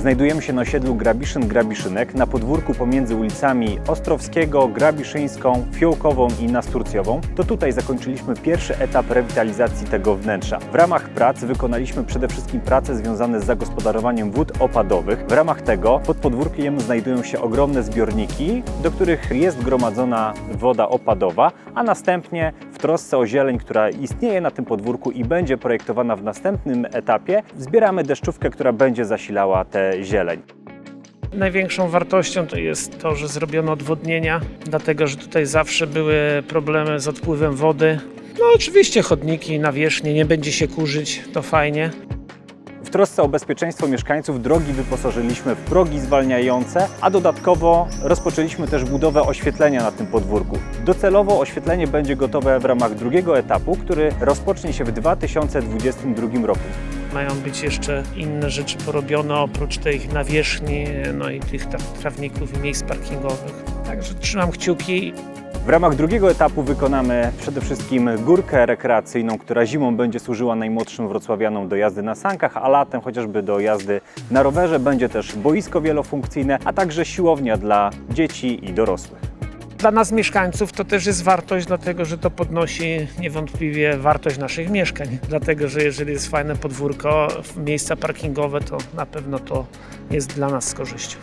Znajdujemy się na osiedlu Grabiszyn-Grabiszynek na podwórku pomiędzy ulicami Ostrowskiego, Grabiszyńską, Fiołkową i Nasturcjową. To tutaj zakończyliśmy pierwszy etap rewitalizacji tego wnętrza. W ramach prac wykonaliśmy przede wszystkim prace związane z zagospodarowaniem wód opadowych. W ramach tego pod podwórkiem znajdują się ogromne zbiorniki, do których jest gromadzona woda opadowa, a następnie w trosce o zieleń, która istnieje na tym podwórku i będzie projektowana w następnym etapie, zbieramy deszczówkę, która będzie zasilała tę zieleń. Największą wartością to jest to, że zrobiono odwodnienia, dlatego że tutaj zawsze były problemy z odpływem wody. No oczywiście chodniki, nawierzchnie, nie będzie się kurzyć, to fajnie. W trosce o bezpieczeństwo mieszkańców drogi wyposażyliśmy w progi zwalniające, a dodatkowo rozpoczęliśmy też budowę oświetlenia na tym podwórku. Docelowo oświetlenie będzie gotowe w ramach drugiego etapu, który rozpocznie się w 2022 roku. Mają być jeszcze inne rzeczy porobione oprócz tych nawierzchni, no i tych trawników i miejsc parkingowych. Także trzymam kciuki. W ramach drugiego etapu wykonamy przede wszystkim górkę rekreacyjną, która zimą będzie służyła najmłodszym wrocławianom do jazdy na sankach, a latem chociażby do jazdy na rowerze. Będzie też boisko wielofunkcyjne, a także siłownia dla dzieci i dorosłych. Dla nas mieszkańców to też jest wartość, dlatego że to podnosi niewątpliwie wartość naszych mieszkań. Dlatego, że jeżeli jest fajne podwórko, miejsca parkingowe, to na pewno to jest dla nas z korzyścią.